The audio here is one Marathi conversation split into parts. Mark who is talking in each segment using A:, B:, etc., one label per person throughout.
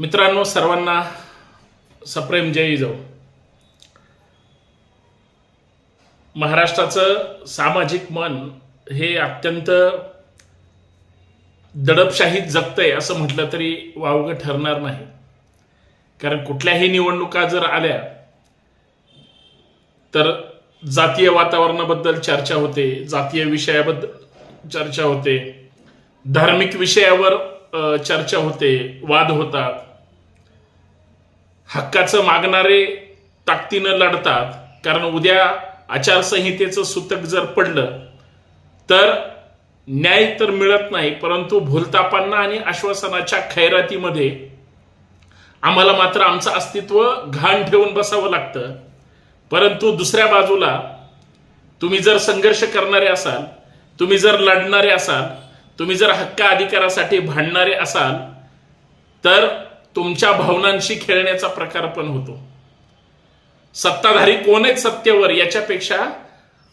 A: मित्रांनो सर्वांना सप्रेम जय जाऊ महाराष्ट्राचं सामाजिक मन हे अत्यंत दडपशाहीत जगतंय असं म्हटलं तरी वावगं ठरणार नाही. कारण कुठल्याही निवडणुका जर आल्या तर जातीय वातावरणाबद्दल चर्चा होते जातीय विषयाबद्दल चर्चा होते धार्मिक विषयावर चर्चा होते वाद होतात. हक्काचं मागणारे ताकदीनं लढतात. कारण उद्या आचारसंहितेचं सुतक जर पडलं तर न्याय तर मिळत नाही परंतु भूलतापांना आणि आश्वासनाच्या खैरातीमध्ये आम्हाला मात्र आमचं अस्तित्व घाण ठेवून बसावं लागतं. परंतु दुसऱ्या बाजूला तुम्ही जर संघर्ष करणारे असाल तुम्ही जर लढणारे असाल तुम्ही जर हक्क अधिकारासाठी भांडणारे असाल तर तुमच्या भावनांशी खेळण्याचा प्रकार पण होतो. सत्ताधारी कोण आहेत सत्तेवर? याच्यापेक्षा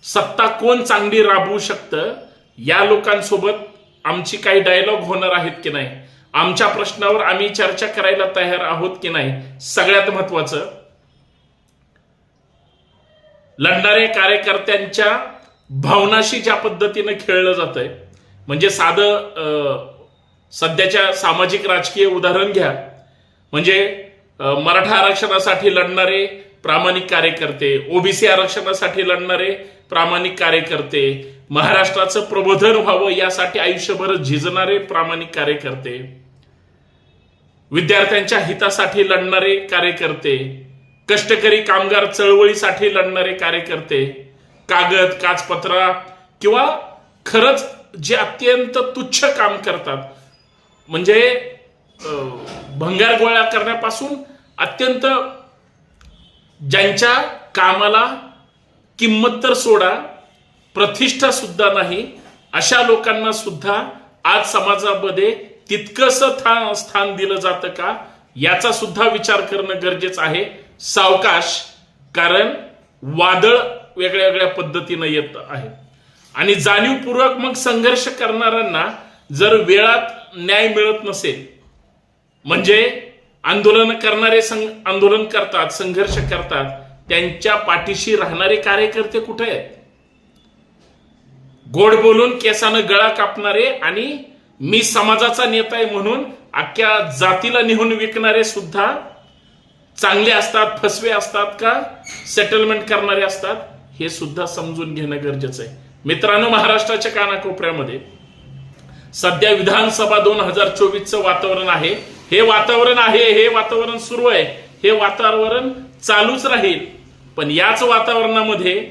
A: सत्ता कोण चांगली राबवू शकतं? या लोकांसोबत आमची काही डायलॉग होणार आहेत की नाही? आमच्या प्रश्नावर आम्ही चर्चा करायला तयार आहोत की नाही? सगळ्यात महत्वाचं लढणारे कार्यकर्त्यांच्या भावनाशी ज्या पद्धतीनं खेळलं जात आहे म्हणजे साधं अं, सध्याच्या सामाजिक राजकीय उदाहरण घ्या. म्हणजे मराठा आरक्षणासाठी लढणारे प्रामाणिक कार्यकर्ते ओबीसी आरक्षणासाठी लढणारे प्रामाणिक कार्यकर्ते महाराष्ट्राचं प्रबोधन व्हावं यासाठी आयुष्यभर झिजणारे प्रामाणिक कार्यकर्ते विद्यार्थ्यांच्या हितासाठी लढणारे कार्यकर्ते कष्टकरी कामगार चळवळीसाठी लढणारे कार्यकर्ते कागद काचपत्रा किंवा खरंच जे अत्यंत तुच्छ काम करतात. म्हणजे अं, भंगार गोळा करण्यापासून अत्यंत ज्यांच्या कामाला किंमत तर सोडा प्रतिष्ठा सुद्धा नाही अशा लोकांना सुद्धा आज समाजामध्ये तितकस स्थान दिलं जातं का? याचा सुद्धा विचार करणं गरजेचं आहे. सावकाश कारण वादळ वेगळ्या वेगळ्या पद्धतीनं येत आहे. आणि जाणीवपूर्वक मग संघर्ष करणाऱ्यांना जर वेळात न्याय मिळत नसेल म्हणजे आंदोलन करणारे संघ आंदोलन करतात संघर्ष करतात त्यांच्या पाठीशी राहणारे कार्यकर्ते कुठे आहेत? गोड बोलून केसानं गळा कापणारे आणि मी समाजाचा नेता आहे म्हणून अख्ख्या जातीला निहून विकणारे सुद्धा चांगले असतात फसवे असतात का? सेटलमेंट करणारे असतात हे सुद्धा समजून घेणं गरजेचं आहे. मित्रांनो महाराष्ट्राच्या कानाकोपऱ्यामध्ये सध्या विधानसभा दोन हजार चोवीसचं वातावरण आहे. हे वातावरण आहे हे वातावरण सुरू आहे हे वातावरण चालूच राहील. पण याच वातावरणामध्ये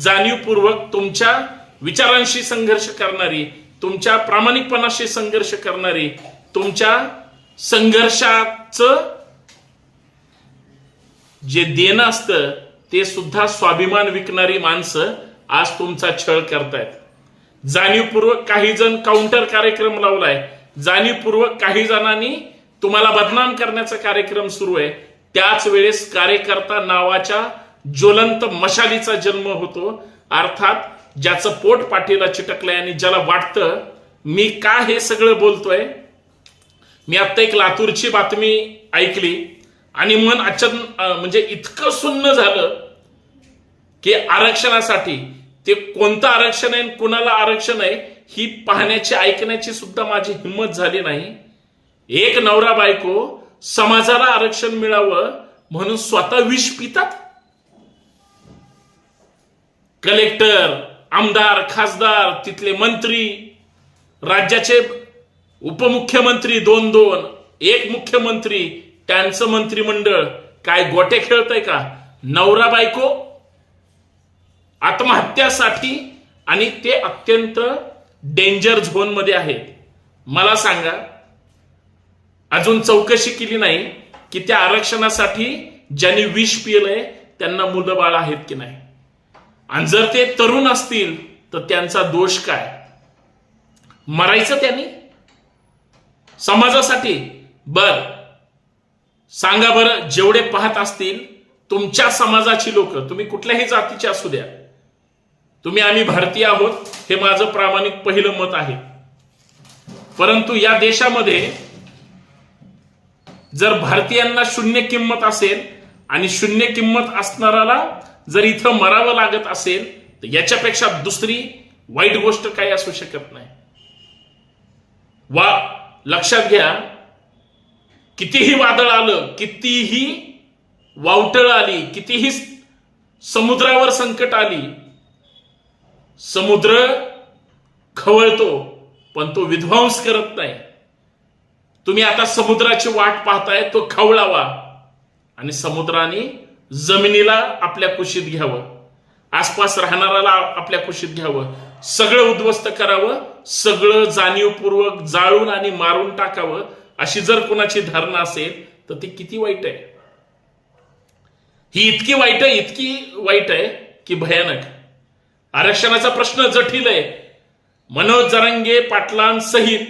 A: जाणीवपूर्वक तुमच्या विचारांशी संघर्ष करणारी तुमच्या प्रामाणिकपणाशी संघर्ष करणारी तुमच्या संघर्षाचं जे देणं असतं ते सुद्धा स्वाभिमान विकणारी माणसं आज तुमचा छळ करतायत. जाणीवपूर्वक काही जण काउंटर कार्यक्रम लावलाय. जाणीवपूर्वक काही जणांनी तुम्हाला बदनाम करण्याचा कार्यक्रम सुरू आहे. त्याच वेळेस कार्यकर्ता नावाच्या ज्वलंत मशालीचा जन्म होतो. अर्थात ज्याचं पोट पाठीला चिटकलंय आणि ज्याला वाटतं मी का हे सगळं बोलतोय? मी आता एक लातूरची बातमी ऐकली आणि मन अचन म्हणजे इतकं सुन्न झालं की आरक्षणासाठी ते कोणतं आरक्षण आहे आणि कुणाला आरक्षण आहे ही पाहण्याची ऐकण्याची सुद्धा माझी हिंमत झाली नाही. एक नवरा बायको समाजाला आरक्षण मिळावं म्हणून स्वतः विष पितात? कलेक्टर आमदार खासदार तिथले मंत्री राज्याचे उपमुख्यमंत्री दोन दोन एक मुख्यमंत्री त्यांचं मंत्रिमंडळ काय गोटे खेळतंय का? नवरा बायको आत्महत्यासाठी आणि ते अत्यंत डेंजर झोनमध्ये आहेत. मला सांगा अजून चौकशी केली नाही की त्या आरक्षणासाठी ज्यांनी विष पिलंय त्यांना मुलं बाळ आहेत की नाही? आणि जर ते तरुण असतील तर त्यांचा दोष काय? मरायचं त्यांनी? समाजासाठी? बर. सांगा बरं जेवढे पाहत असतील तुमच्या समाजाची लोक तुम्ही कुठल्याही जातीचे असू द्या. तुम्ही आम्ही भारतीय आहोत हे माझं प्रामाणिक पहिलं मत आहे. परंतु या देशामध्ये जर भारतीयांना शून्य किंमत असेल आणि शून्य किंमत असणाऱ्याला जर इथं मरावं लागत असेल तर याच्यापेक्षा दुसरी वाईट गोष्ट काही असू शकत नाही. वा लक्षात घ्या कितीही वादळ आलं कितीही वावटळ आली कितीही समुद्रावर संकट आली समुद्र खवळतो पण तो विध्वंस करत नाही. तुम्ही आता समुद्राची वाट पाहताय तो खवळावा. आणि समुद्राने जमिनीला आपल्या कुशीत घ्यावं. आसपास राहणाऱ्याला आपल्या कुशीत घ्यावं. सगळं उद्ध्वस्त करावं सगळं जाणीवपूर्वक जाळून आणि मारून टाकावं अशी जर कोणाची धारणा असेल तर ती किती वाईट आहे? ही इतकी वाईट आहे इतकी वाईट आहे की भयानक. आरक्षणाचा प्रश्न जटिल आहे. मनोज जरांगे पाटलांसहित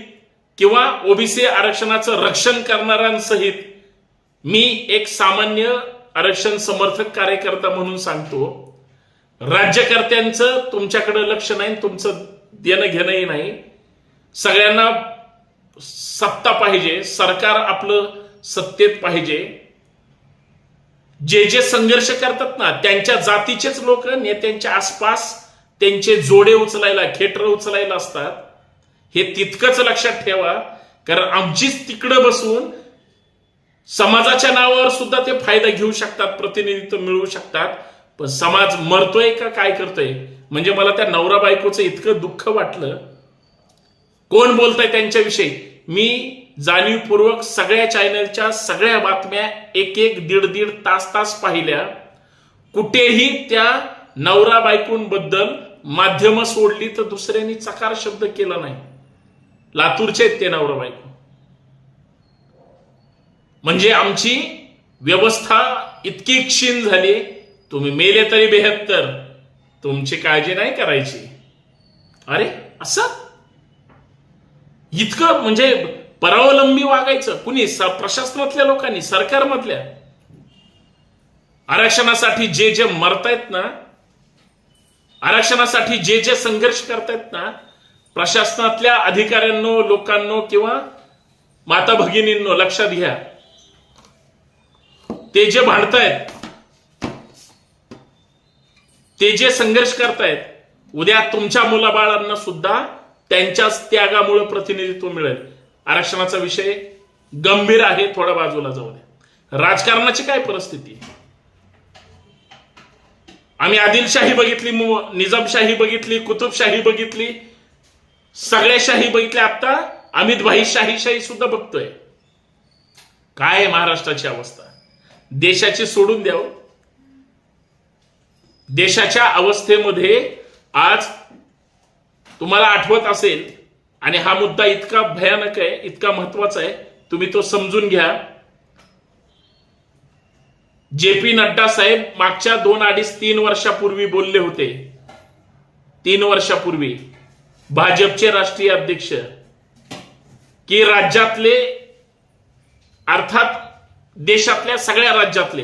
A: किंवा ओबीसी आरक्षणाचं रक्षण करणाऱ्यांसहित मी एक सामान्य आरक्षण समर्थक कार्यकर्ता म्हणून सांगतो राज्यकर्त्यांचं तुमच्याकडे लक्ष नाही तुमचं देणं घेणंही नाही. सगळ्यांना सत्ता पाहिजे सरकार आपलं सत्तेत पाहिजे. जे जे संघर्ष करतात ना त्यांच्या जातीचेच लोक नेत्यांच्या आसपास त्यांचे जोडे उचलायला खेटर उचलायला असतात. हे तितकंच लक्षात ठेवा कारण आमचीच तिकडं बसून समाजाच्या नावावर सुद्धा ते फायदा घेऊ शकतात प्रतिनिधित्व मिळवू शकतात. पण समाज मरतोय का काय करतोय? म्हणजे मला त्या नवरा बायकोचं इतकं दुःख वाटलं. कोण बोलतंय त्यांच्याविषयी? मी जाणीवपूर्वक सगळ्या चॅनलच्या सगळ्या बातम्या एक एक दीड दीड तास तास पाहिल्या. कुठेही त्या नवरा बायकोंबद्दल माध्यम सोडली तर दुसऱ्यांनी चकार शब्द केला नाही. लातूरचे आहेत ते नवरा बायको. म्हणजे आमची व्यवस्था इतकी क्षीण झाली तुम्ही मेले तरी बेहत्तर तुमची काळजी नाही करायची. अरे असं? इतकं म्हणजे परावलंबी वागायचं. कुणी? प्रशासनातल्या लोकांनी सरकारमधल्या. आरक्षणासाठी जे जे मरतायत ना आरक्षणासाठी जे जे संघर्ष करतायत ना प्रशासनातल्या अधिकाऱ्यांनो लोकांनो किंवा माता भगिनींनो लक्षात घ्या. ते जे भांडतायत ते जे संघर्ष करतायत उद्या तुमच्या मुलाबाळांना सुद्धा त्यांच्याच त्यागामुळे प्रतिनिधित्व मिळेल. आरक्षणाचा विषय गंभीर आहे थोडा बाजूला जाऊ द्या. राजकारणाची काय परिस्थिती? आम्ही आदिलशाही बघितली मु- निजामशाही बघितली कुतुबशाही बघितली सगळ्या शाही बघितल्या आता अमित भाई शाहीशाही सुद्धा बघतोय. काय आहे महाराष्ट्राची अवस्था? देशाची सोडून द्याव? देशाच्या अवस्थेमध्ये आज तुम्हाला आठवत असेल आणि हा मुद्दा इतका भयानक आहे इतका महत्त्वाचा आहे तुम्ही तो समजून घ्या. जे पी नड्डा साहेब मागच्या दोन अडीच तीन वर्षापूर्वी बोलले होते. तीन वर्षापूर्वी. भाजपचे राष्ट्रीय अध्यक्ष की राज्यातले अर्थात देशातल्या सगळ्या राज्यातले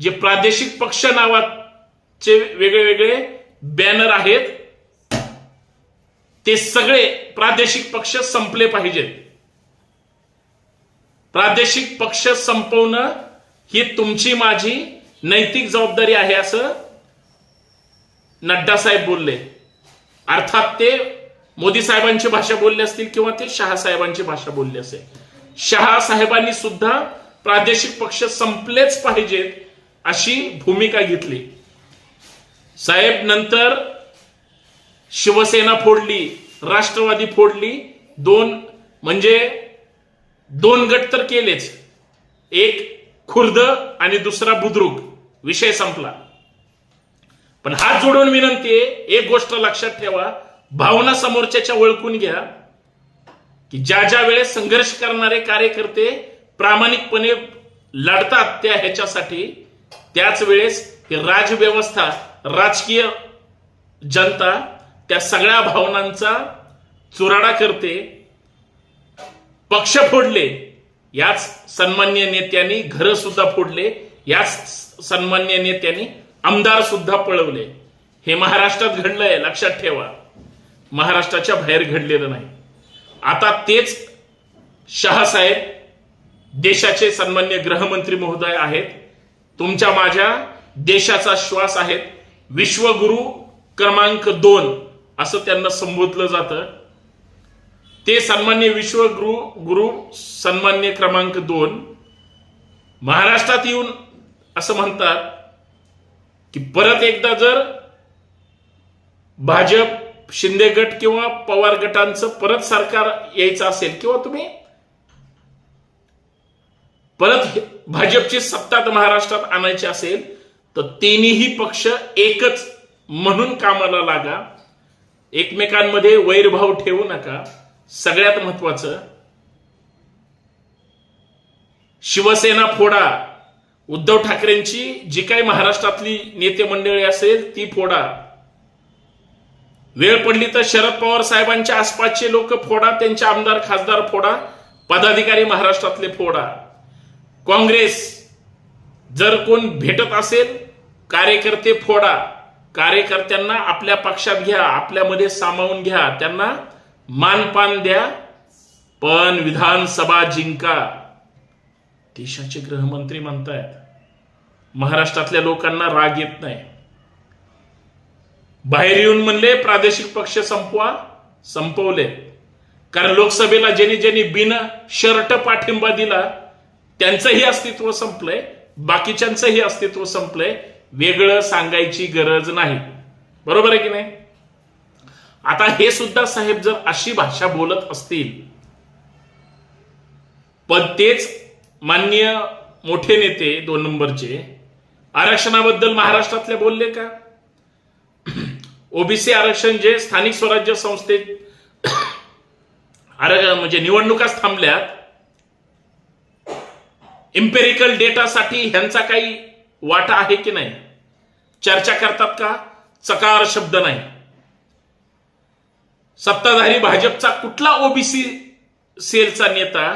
A: जे प्रादेशिक पक्ष नावाचे वेगळे वेगळे बॅनर आहेत ते सगळे प्रादेशिक पक्ष संपले पाहिजेत. प्रादेशिक पक्ष संपवणं ही तुमची माझी नैतिक जबाबदारी आहे असं नड्डा साहेब बोलले. अर्थात ते मोदी साहेबांची भाषा बोलली असतील किंवा ते शहा साहेबांची भाषा बोलली असेल. शहा साहेबांनी सुद्धा प्रादेशिक पक्ष संपलेच पाहिजेत अशी भूमिका घेतली. साहेब नंतर शिवसेना फोडली राष्ट्रवादी फोडली दोन म्हणजे दोन गट तर केलेच. एक खुर्द आणि दुसरा बुद्रुक. विषय संपला. पण हात जोडून विनंती आहे एक गोष्ट लक्षात ठेवा भावना समोरच्याच्या ओळखून घ्या. की ज्या ज्या वेळेस संघर्ष करणारे कार्यकर्ते प्रामाणिकपणे लढतात त्या ह्याच्यासाठी त्याच वेळेस ही राजव्यवस्था राजकीय जनता त्या सगळ्या भावनांचा चुराडा करते. पक्ष फोडले याच सन्मान्य नेत्यांनी घर सुद्धा फोडले याच सन्मान्य नेत्यांनी आमदार सुद्धा पळवले. हे महाराष्ट्रात घडलंय लक्षात ठेवा. महाराष्ट्राच्या बाहेर घडलेलं नाही. आता तेच शहासाहेब देशाचे सन्मान्य गृहमंत्री महोदय आहेत. तुमच्या माझ्या देशाचा श्वास आहेत. विश्वगुरु क्रमांक दोन असं त्यांना संबोधलं जातं. ते सन्मान्य विश्वगुरु गुरु सन्मान्य क्रमांक दोन. महाराष्ट्रात येऊन असं म्हणतात की परत एकदा जर भाजप शिंदे गट किंवा पवार गटांचं परत सरकार यायचं असेल किंवा तुम्ही परत भाजपची सत्ता महाराष्ट्रात आणायची असेल तर तिन्ही पक्ष एकच म्हणून कामाला लागा. एकमेकांमध्ये वैरभाव ठेवू नका. सगळ्यात महत्वाचं शिवसेना फोडा. उद्धव ठाकरेंची जी काही महाराष्ट्रातली नेते मंडळी असेल ती फोडा. वेळ पडली तर शरद पवार साहेबांच्या आसपासचे लोक फोडा त्यांचे आमदार खासदार फोडा पदाधिकारी महाराष्ट्रातले फोडा. काँग्रेस जर कोण भेटत असेल कार्यकर्ते फोडा. कार्यकर्त्यांना आपल्या पक्षात घ्या आपल्यामध्ये सामावून घ्या त्यांना मानपान द्या पण विधानसभा जिंका. देशाचे गृहमंत्री म्हणतायत महाराष्ट्रातल्या लोकांना राग येत नाही. बाहेर येऊन म्हणले प्रादेशिक पक्ष संपवा. संपवले. कारण लोकसभेला ज्यांनी ज्यांनी बिन शर्ट पाठिंबा दिला त्यांचंही अस्तित्व संपलंय बाकीच्यांचंही अस्तित्व संपलंय. वेगळं सांगायची गरज नाही. बरोबर आहे की नाही? आता हे सुद्धा साहेब जर अशी भाषा बोलत असतील पण तेच माननीय मोठे नेते दोन नंबरचे आरक्षणाबद्दल महाराष्ट्रातले बोलले का? ओबीसी आरक्षण जे स्थानिक स्वराज्य संस्थेत म्हणजे निवडणुकाच थांबल्यात इम्पेरिकल डेटासाठी ह्यांचा काही वाटा आहे की नाही? चर्चा करतात का? चकार शब्द नाही. सत्ताधारी भाजपचा कुठला ओबीसी सेलचा नेता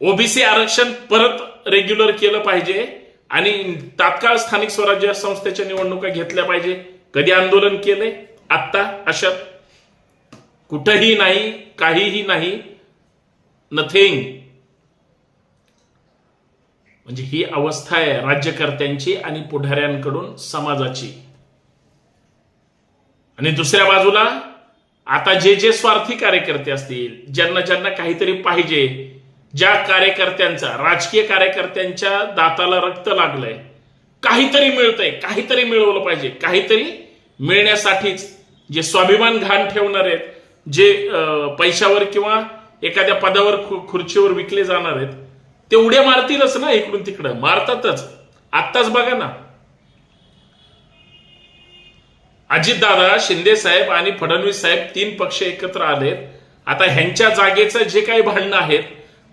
A: ओबीसी आरक्षण परत रेग्युलर केलं पाहिजे आणि तात्काळ स्थानिक स्वराज्य संस्थेच्या निवडणुका घेतल्या पाहिजे? कधी आंदोलन केलंय आत्ता? अशा कुठंही नाही काहीही नाही. नथिंग म्हणजे ही अवस्था आहे राज्यकर्त्यांची आणि पुढाऱ्यांकडून समाजाची. आणि दुसऱ्या बाजूला आता जे जे स्वार्थी कार्यकर्ते असतील ज्यांना ज्यांना काहीतरी पाहिजे ज्या कार्यकर्त्यांचा राजकीय कार्यकर्त्यांच्या दाताला रक्त लागलंय काहीतरी मिळतंय काहीतरी मिळवलं पाहिजे. काहीतरी मिळण्यासाठीच जे स्वाभिमान घाण ठेवणार आहेत जे पैशावर किंवा एखाद्या पदावर खुर्चीवर विकले जाणार आहेत ते उड्या मारतीलच ना इकडून तिकडं. मारतातच. आत्ताच बघा ना. अजितदादा शिंदे साहेब आणि फडणवीस साहेब तीन पक्ष एकत्र आलेत. आता ह्यांच्या जागेचं जे काही भांडणं आहेत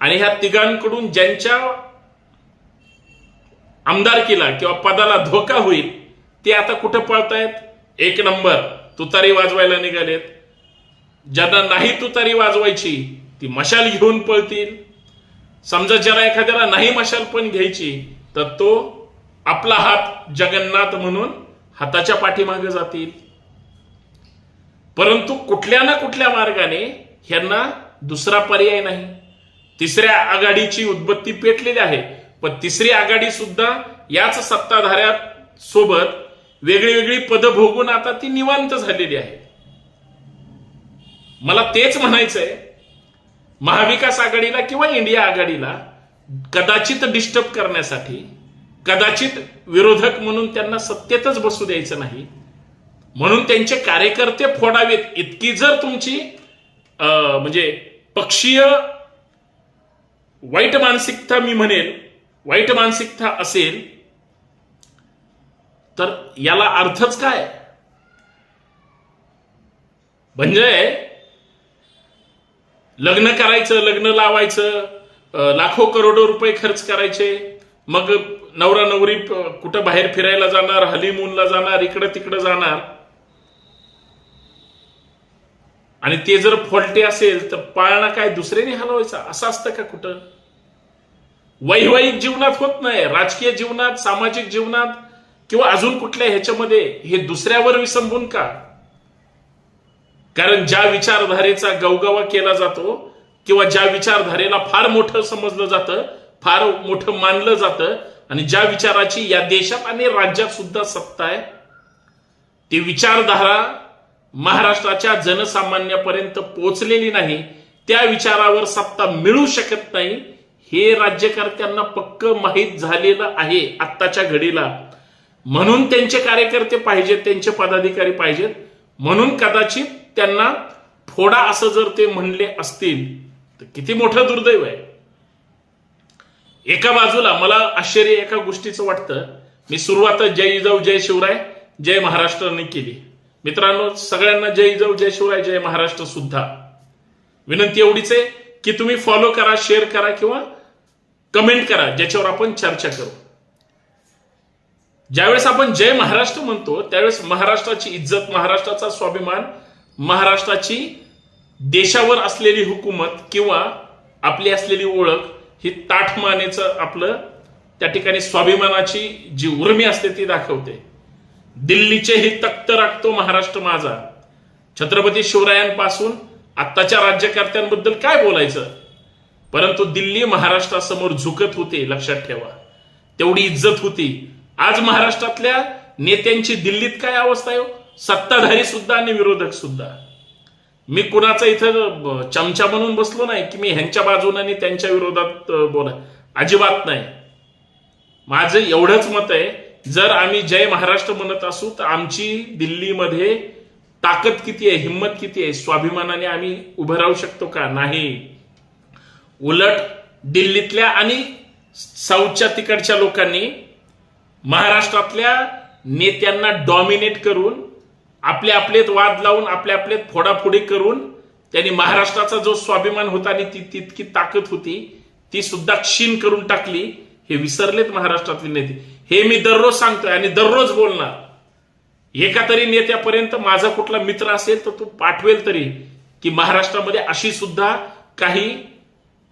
A: आणि ह्या तिघांकडून ज्यांच्या आमदारकीला किंवा पदाला धोका होईल ते आता कुठं पळतायत? एक नंबर तुतारी वाजवायला निघालेत. ज्यांना नाही तुतारी वाजवायची ती मशाल घेऊन पळतील. समजा ज्याला एखाद्याला नाही मशाल पण घ्यायची तर तो आपला हात जगन्नाथ म्हणून हाताच्या पाठीमागे जातील. परंतु कुठल्या ना कुठल्या मार्गाने ह्यांना दुसरा पर्याय नाही. तिसऱ्या आघाडीची उद्बत्ती पेटलेली आहे. पण तिसरी आघाडी सुद्धा याच सत्ताधाऱ्या सोबत वेगळी वेगळी पदं भोगून आता ती निवांत झालेली आहे. मला तेच म्हणायचंय महाविकास आघाडीला किंवा इंडिया आघाडीला कदाचित डिस्टर्ब करण्यासाठी कदाचित विरोधक म्हणून त्यांना सत्तेतच बसू द्यायचं नाही म्हणून त्यांचे कार्यकर्ते फोडावेत. इतकी जर तुमची अं, म्हणजे पक्षीय वाईट मानसिकता मी म्हणेल वाईट मानसिकता असेल तर याला अर्थच काय? म्हणजे लग्न करायचं लग्न लावायचं लाखो करोडो रुपये खर्च करायचे मग नवरा नवरी कुठं बाहेर फिरायला जाणार हनीमूनला जाणार इकडं तिकडं जाणार. आणि ते जर फॉल्टी असेल तर पाळणा काय दुसऱ्याने हलवायचा? असं असतं का कुठं? वैवाहिक जीवनात होत नाही राजकीय जीवनात सामाजिक जीवनात किंवा अजून कुठल्या ह्याच्यामध्ये हे दुसऱ्यावर विसंबून का? कारण ज्या विचारधारेचा गवगवा केला जातो किंवा ज्या विचारधारेला फार मोठं समजलं जातं फार मोठं मानलं जातं आणि ज्या विचाराची या देशात आणि राज्यात सुद्धा सत्ता आहे ती विचारधारा महाराष्ट्राच्या जनसामान्यापर्यंत पोहोचलेली नाही त्या विचारावर सत्ता मिळू शकत नाही हे राज्यकर्त्यांना पक्क माहीत झालेलं आहे आत्ताच्या घडीला. म्हणून त्यांचे कार्यकर्ते पाहिजेत त्यांचे पदाधिकारी पाहिजेत. म्हणून कदाचित त्यांना फोडा असं जर ते म्हणले असतील तर किती मोठं दुर्दैव आहे. एका बाजूला मला आश्चर्य एका गोष्टीचं वाटतं. मी सुरुवातच जय जाऊ जय शिवराय जय महाराष्ट्राने केली. मित्रांनो सगळ्यांना जय जाऊ जय शिवराय जय महाराष्ट्र सुद्धा. विनंती एवढीच आहे की तुम्ही फॉलो करा शेअर करा किंवा कमेंट करा ज्याच्यावर आपण चर्चा करू. ज्यावेळेस आपण जय महाराष्ट्र म्हणतो त्यावेळेस महाराष्ट्राची इज्जत महाराष्ट्राचा स्वाभिमान महाराष्ट्राची देशावर असलेली हुकूमत किंवा आपली असलेली ओळख ही ताठमानेचं आपलं त्या ठिकाणी स्वाभिमानाची जी उर्मी असते ती दाखवते. दिल्लीचे ही तख्त राखतो महाराष्ट्र माझा. छत्रपती शिवरायांपासून आत्ताच्या राज्यकर्त्यांबद्दल काय बोलायचं? परंतु दिल्ली महाराष्ट्रासमोर झुकत होते लक्षात ठेवा. तेवढी इज्जत होती. आज महाराष्ट्रातल्या नेत्यांची दिल्लीत काय अवस्था आहे हो? सत्ताधारी सुद्धा आणि विरोधक सुद्धा. मी कुणाचा इथं चमचा म्हणून बसलो नाही की मी ह्यांच्या बाजूने आणि त्यांच्या विरोधात बोला. अजिबात नाही. माझं एवढंच मत आहे जर आम्ही जय महाराष्ट्र म्हणत असू तर आमची दिल्लीमध्ये ताकद किती आहे हिंमत किती आहे स्वाभिमानाने आम्ही उभं राहू शकतो का? नाही. उलट दिल्लीतल्या आणि साऊथच्या तिकडच्या लोकांनी महाराष्ट्रातल्या नेत्यांना डॉमिनेट करून आपले आपलेत वाद लावून आपले आपलेत फोडाफोडी करून त्यांनी महाराष्ट्राचा जो स्वाभिमान होता आणि ती तितकी ताकद होती ती सुद्धा क्षीण करून टाकली हे विसरलेत महाराष्ट्रातले नेते. हे मी दररोज सांगतोय आणि दररोज बोलणार. एका तरी नेत्यापर्यंत माझा कुठला मित्र असेल तर तो पाठवेल तरी की महाराष्ट्रामध्ये अशी सुद्धा काही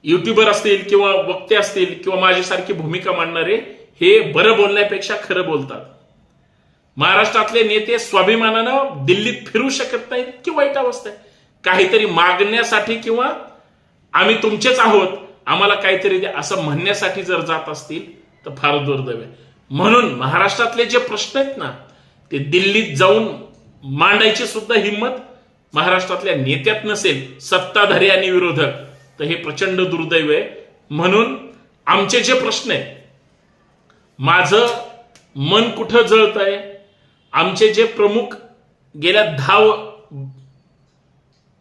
A: युट्यूबर असतील किंवा वक्ते असतील किंवा माझ्यासारखी भूमिका मांडणारे हे बरं बोलण्यापेक्षा खरं बोलतात. महाराष्ट्रातले नेते स्वाभिमानानं दिल्लीत फिरू शकत नाहीत की वाईट अवस्था आहे. काहीतरी मागण्यासाठी किंवा आम्ही तुमचेच आहोत आम्हाला काहीतरी द्या असं म्हणण्यासाठी जर जात असतील तर फार दुर्दैव आहे. म्हणून महाराष्ट्रातले जे प्रश्न आहेत ना ते दिल्लीत जाऊन मांडायची सुद्धा हिंमत महाराष्ट्रातल्या नेत्यात नसेल सत्ताधारी आणि विरोधक. तर हे प्रचंड दुर्दैव आहे. म्हणून आमचे जे प्रश्न आहेत माझं मन कुठं जळत आहे आमचे जे प्रमुख गेल्या दहा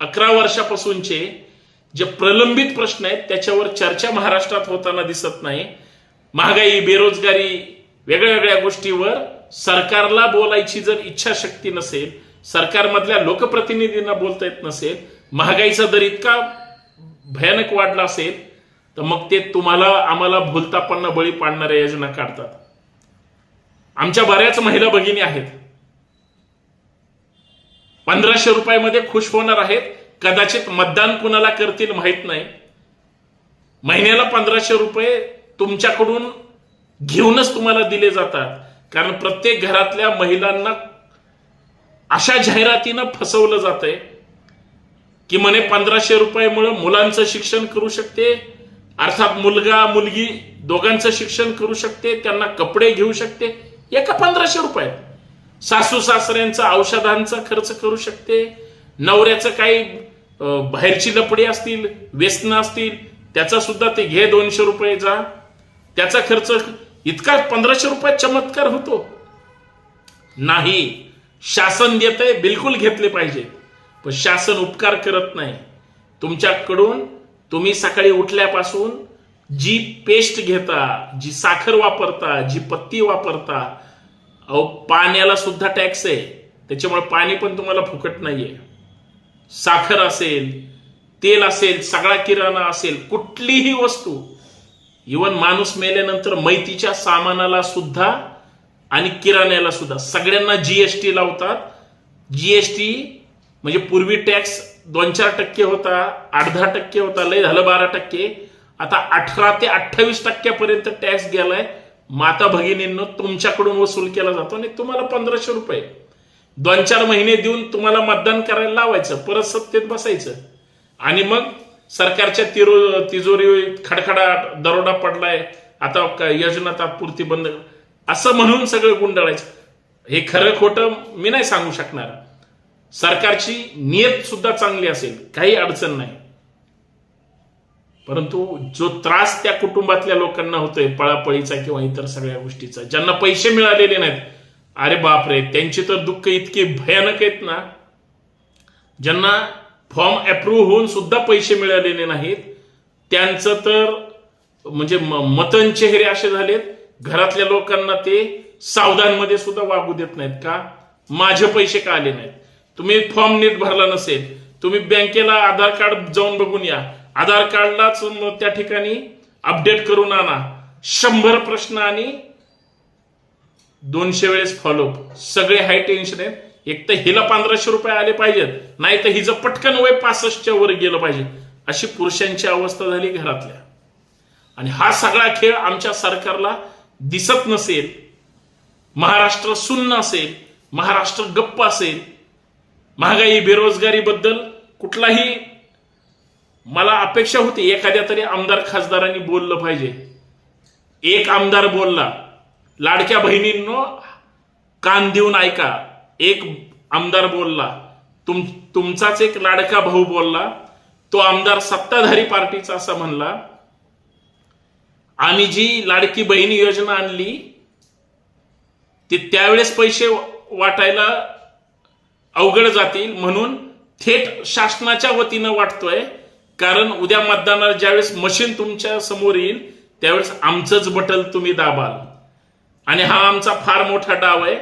A: अकरा वर्षापासूनचे जे प्रलंबित प्रश्न आहेत त्याच्यावर चर्चा महाराष्ट्रात होताना दिसत नाही. महागाई बेरोजगारी वेगळ्या वेगळ्या गोष्टीवर सरकारला बोलायची जर इच्छाशक्ती नसेल सरकारमधल्या लोकप्रतिनिधींना बोलता येत नसेल महागाईचा दर इतका भयानक वाढला असेल तर मग ते तुम्हाला आम्हाला भूलतापांना बळी पाडणाऱ्या योजना काढतात. आमच्या बऱ्याच महिला भगिनी आहेत. पंधराशे रुपयामध्ये खुश होणार आहेत. कदाचित मतदान कुणाला करतील माहीत नाही. महिन्याला पंधराशे रुपये तुमच्याकडून घेऊनच तुम्हाला दिले जातात. कारण प्रत्येक घरातल्या महिलांना अशा जाहिरातीनं फसवलं जातंय. की म्हणे पंधराशे रुपयामुळे मुलांचं शिक्षण करू शकते. अर्थात मुलगा मुलगी दोघांचं शिक्षण करू शकते त्यांना कपडे घेऊ शकते. एका पंधराशे रुपयात. सासू सासऱ्यांचा औषधांचा खर्च करू शकते. नवऱ्याचं काही बाहेरची लपडी असतील व्यसन असतील त्याचा सुद्धा ते घे दोनशे रुपये जा. त्याचा खर्च इतका पंधराशे रुपयात चमत्कार होतो. नाही शासन देतंय बिलकुल घेतले पाहिजे. पण शासन उपकार करत नाही. तुमच्याकडून तुम्ही सकाळी उठल्यापासून जी पेस्ट घेता जी साखर वापरता जी पत्ती वापरता अहो पाण्याला सुद्धा टॅक्स आहे. त्याच्यामुळे पाणी पण तुम्हाला फुकट नाहीये. साखर असेल तेल असेल सगळा किराणा असेल कुठलीही वस्तू इवन माणूस मेल्यानंतर मैतीच्या सामानाला सुद्धा आणि किराण्याला सुद्धा सगळ्यांना जीएसटी लावतात. जीएसटी म्हणजे पूर्वी टॅक्स दोन चार टक्के होता आठ दहा टक्के होता लय झालं बारा टक्के. आता अठरा ते अठ्ठावीस टक्क्यापर्यंत टॅक्स गेलाय. माता भगिनींनो तुमच्याकडून वसूल केला जातो आणि तुम्हाला पंधराशे रुपये. दोन चार महिने देऊन तुम्हाला मतदान करायला लावायचं परत सत्तेत बसायचं. आणि मग सरकारच्या तिरो तिजोरी खडखडा दरोडा पडलाय आता योजना तात्पुरती बंद असं म्हणून सगळं गुंडाळायचं. हे खरं खोटं मी नाही सांगू शकणार. सरकारची नियत सुद्धा चांगली असेल काही अडचण नाही. परंतु जो त्रास त्या कुटुंबातल्या लोकांना होतोय पळापळीचा किंवा इतर सगळ्या गोष्टीचा ज्यांना पैसे मिळालेले नाहीत अरे बापरे त्यांची तर दुःख इतकी भयानक आहेत ना. ज्यांना फॉर्म अप्रूव्ह होऊन सुद्धा पैसे मिळालेले नाहीत त्यांचं तर म्हणजे मतन चेहरे असे झालेत घरातल्या लोकांना ते सावधानमध्ये सुद्धा वागू देत नाहीत का? माझे पैसे का आले नाहीत? तुम्ही फॉर्म नीट भरला नसेल तुम्ही बँकेला आधार कार्ड जाऊन बघून या. आधार कार्डलाच त्या ठिकाणी अपडेट करून आणा. शंभर प्रश्न आणि दोनशे वेळेस फॉलोअप सगळे हाय टेन्शन आहेत. एक तर हिला पंधराशे रुपये आले पाहिजेत नाही तर हिचं पटकन वय पासष्टच्या वर गेलं पाहिजे. अशी पुरुषांची अवस्था झाली घरातल्या. आणि हा सगळा खेळ आमच्या सरकारला दिसत नसेल महाराष्ट्र सुन्न असेल महाराष्ट्र गप्प असेल महागाई बेरोजगारीबद्दल कुठलाही मला अपेक्षा होती एखाद्या तरी आमदार खासदारांनी बोललं पाहिजे. एक आमदार बोलला लाडक्या बहिणींनो कान देऊन ऐका. एक आमदार बोलला तुम तुमचाच एक लाडका भाऊ बोलला तो आमदार सत्ताधारी पार्टीचा असा म्हणला आम्ही जी लाडकी बहिणी योजना आणली ती त्यावेळेस पैसे वाटायला अवघड जातील म्हणून थेट शासनाच्या वतीनं वाटतोय. कारण उद्या मतदानाला ज्यावेळेस मशीन तुमच्यासमोर येईल त्यावेळेस आमचंच बटल तुम्ही दाबाल. आणि हा आमचा फार मोठा डाव आहे.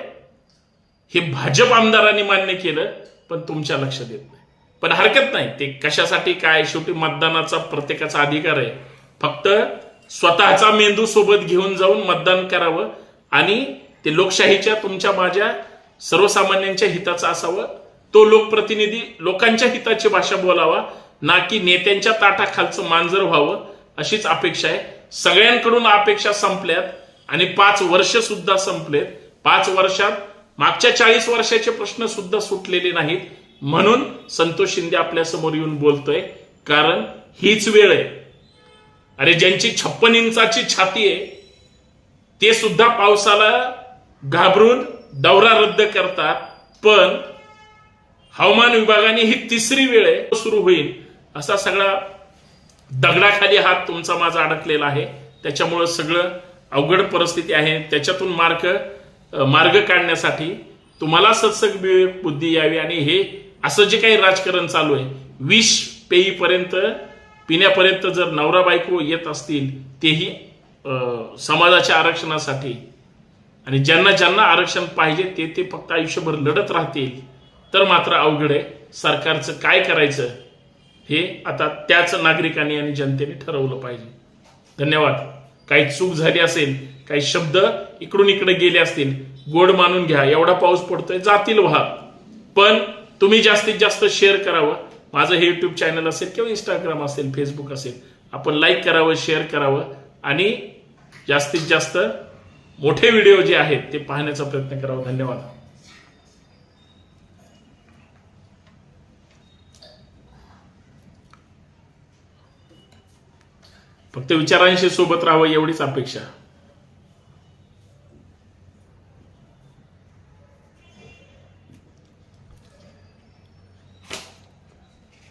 A: हे भाजप आमदारांनी मान्य केलं पण तुमच्या लक्षात येत नाही. पण हरकत नाही ते कशासाठी काय शेवटी मतदानाचा प्रत्येकाचा अधिकार आहे. फक्त स्वतःचा मेंदू सोबत घेऊन जाऊन मतदान करावं आणि ते लोकशाहीच्या तुमच्या माझ्या सर्वसामान्यांच्या हिताचं असावं तो लोकप्रतिनिधी लोकांच्या हिताची भाषा बोलावा ना की नेत्यांच्या ताटाखालचं मांजर व्हावं अशीच अपेक्षा आहे. सगळ्यांकडून अपेक्षा संपल्यात आणि पाच वर्ष सुद्धा संपलेत. पाच वर्षात मागच्या चाळीस वर्षाचे प्रश्न सुद्धा सुटलेले नाहीत. म्हणून संतोष शिंदे आपल्यासमोर येऊन बोलतोय कारण हीच वेळ आहे. अरे ज्यांची छप्पन इंचाची छाती आहे ते सुद्धा पावसाला घाबरून दौरा रद्द करतात पण हवामान विभागाने ही तिसरी वेळ आहे सुरू होईल असा सगळा दगडाखाली हात तुमचा माझा अडकलेला आहे. त्याच्यामुळं सगळं अवघड परिस्थिती आहे. त्याच्यातून मार्ग मार्ग काढण्यासाठी तुम्हाला सत्सग विवेक बुद्धी यावी आणि हे असं जे काही राजकारण चालू आहे विष पेईपर्यंत पिण्यापर्यंत जर नवरा बायको येत असतील तेही समाजाच्या आरक्षणासाठी आणि ज्यांना ज्यांना आरक्षण पाहिजे ते ते फक्त आयुष्यभर लढत राहतील तर मात्र अवघड आहे. सरकारचं काय करायचं हे आता त्याच नागरिकांनी आणि जनतेने ठरवलं पाहिजे. धन्यवाद. काही चूक झाली असेल काही शब्द इकडून इकडे गेले असतील गोड मानून घ्या. एवढा पाऊस पडतोय जातील व्हा. पण तुम्ही जास्तीत जास्त शेअर करावं. माझं हे युट्यूब चॅनल असेल किंवा इंस्टाग्राम असेल फेसबुक असेल आपण लाईक करावं शेअर करावं आणि जास्तीत जास्त मोठे व्हिडिओ जे आहेत ते पाहण्याचा प्रयत्न करावा. धन्यवाद. फक्त विचारांशी सोबत राहावं एवढीच अपेक्षा.